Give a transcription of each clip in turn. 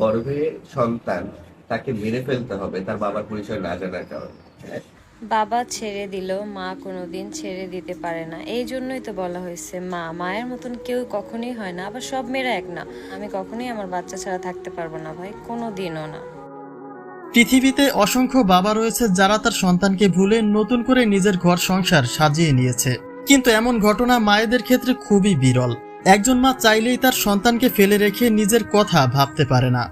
গর্ভে সন্তান তাকে মেরে ফেলতে হবে তার বাবার পরিচয় না জানার কারণে? বাবা ছেড়ে দিল মা কোনোদিন ছেড়ে দিতে পারে না। এই জন্যই তো বলা হয়েছে মা মায়ের মতন কেউ কখনোই হয় না আবার সব মেয়েরা এক না। আমি কখনোই আমার বাচ্চা ছাড়া থাকতে পারব না ভাই কোনো দিনও না। পৃথিবীতে অসংখ্য বাবা রয়েছে যারা তার সন্তানকে ভুলে নতুন করে নিজের ঘর সংসার সাজিয়ে নিয়েছে। কিন্তু এমন ঘটনা মায়েদের ক্ষেত্রে খুবই বিরল। একজন মা চাইলেই তার সন্তানকে ফেলে রেখে নিজের কথা ভাবতে পারে না।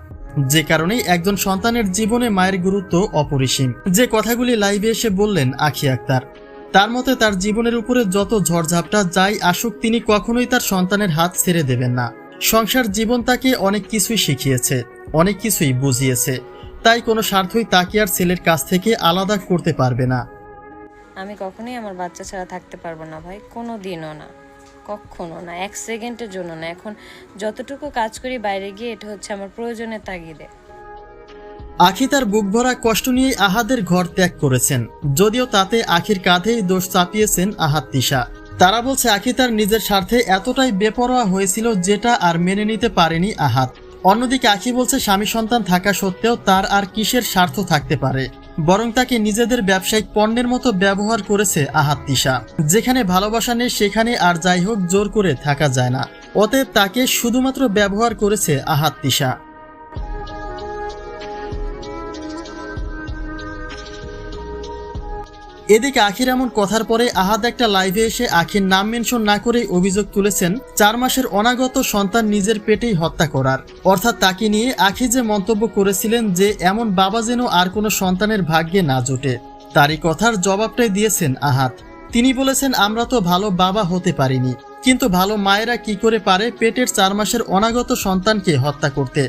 যে কারণেই একজন সন্তানের জীবনে মায়ের গুরুত্ব অপরিসীম। যে কথাগুলি লাইভে এসে বললেন আখি আক্তার, তার মতে তার জীবনের উপরে যত ঝড়ঝাপটা যাই আসুক, তিনি কখনোই তার সন্তানের হাত ছেড়ে দেবেন না। সংসার জীবন তাকে অনেক কিছুই শিখিয়েছে, অনেক কিছুই বুঝিয়েছে। তাই কোনো স্বার্থই তাকে আর ছেলের কাছ থেকে আলাদা করতে পারবে না। আমি কখনোই আমার বাচ্চা ছাড়া থাকতে পারব না ভাই কোনো দিনও না। কখনো না, এক সেকেন্ডের জন্য না। এখন যতটুকু কাজ করি বাইরে গিয়ে, এটা হচ্ছে আমার প্রয়োজনের তাগিদে। আখি তার বুক ভরা কষ্ট নিয়ে আহাদের ঘর ত্যাগ করেছেন। যদিও তাতে আখির কাঁধেই দোষ চাপিয়েছেন আহাদ তিশা। তারা বলছে, আখি তার নিজের স্বার্থে এতটাই বেপরোয়া হয়েছিল যেটা আর মেনে নিতে পারেনি আহাত অন্যদিকে আখি বলছে, স্বামী সন্তান থাকা সত্ত্বেও তার আর কিসের স্বার্থ থাকতে পারে? বরং তাকে নিজেদের ব্যবসায়িক পণ্যের মতো ব্যবহার করেছে আহাত তিশা। যেখানে ভালোবাসা নেই, সেখানে আর যাই হোক জোর করে থাকা যায় না। অতএব তাকে শুধুমাত্র ব্যবহার করেছে আহাত তিশা। এদিকে আখির এমন কথার পরে আহাদ একটা লাইভে এসে আখির নাম মেনশন না করে অভিযোগ তুলেছেন, চার মাসের অনাগত সন্তান নিজের পেটেই হত্যা করার। অর্থাৎ তাকে নিয়ে আখি যে মন্তব্য করেছিলেন যে এমন বাবা যেন আর কোনো সন্তানের ভাগ্যে না জোটে, তারই কথার জবাবটাই দিয়েছেন আহাত তিনি বলেছেন, আমরা তো ভালো বাবা হতে পারিনি, কিন্তু ভালো মায়েরা কি করে পারে পেটের চার মাসের অনাগত সন্তানকে হত্যা করতে?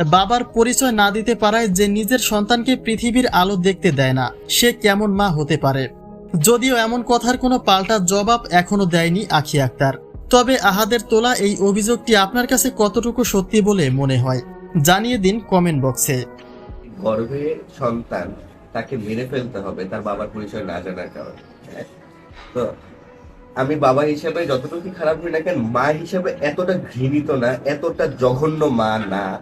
বাবার পরিচয় না দিতে পারায় যে নিজের সন্তানকে পৃথিবীর আলো দেখতে দেয় না, সে কেমন মা হতে পারে? যদিও এমন কথার কোনো পাল্টা জবাব এখনও দেয়নি আখি আক্তার। তবে আহাদের তোলা এই অভিযোগটি আপনার কাছে কতটুকু সত্যি বলে মনে হয়, জানিয়ে দিন কমেন্ট বক্সে। গর্ভে সন্তান, তাকে মেরে ফেলতে হবে, তার বাবার পরিচয় না জানার কারণে? তো আমি বাবা হিসেবে যতটুকু খারাপ হই না কেন, মা হিসেবে এতটা ঘৃণিত না, এতটা জঘন্য মা না।